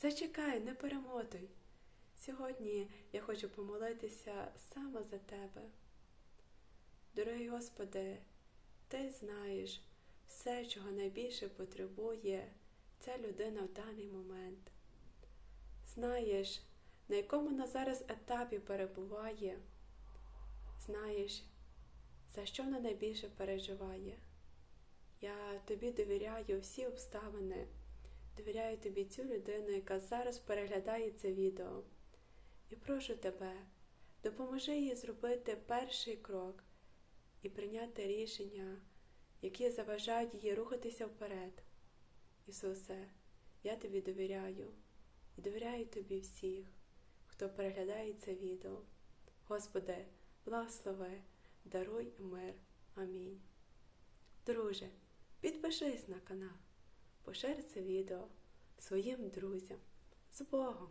Зачекай, не перемотуй. Сьогодні я хочу помолитися саме за тебе. Дорогий Господи, Ти знаєш все, чого найбільше потребує ця людина в даний момент. Знаєш, на якому вона зараз етапі перебуває. Знаєш, за що вона найбільше переживає. Я тобі довіряю всі обставини, довіряю тобі цю людину, яка зараз переглядає це відео. І прошу тебе, допоможи їй зробити перший крок і прийняти рішення, які заважають їй рухатися вперед. Ісусе, я тобі довіряю і довіряю тобі всіх, хто переглядає це відео. Господи, благослови, даруй мир. Амінь. Друже, підпишись на канал, поширь це відео своїм друзям. З Богом!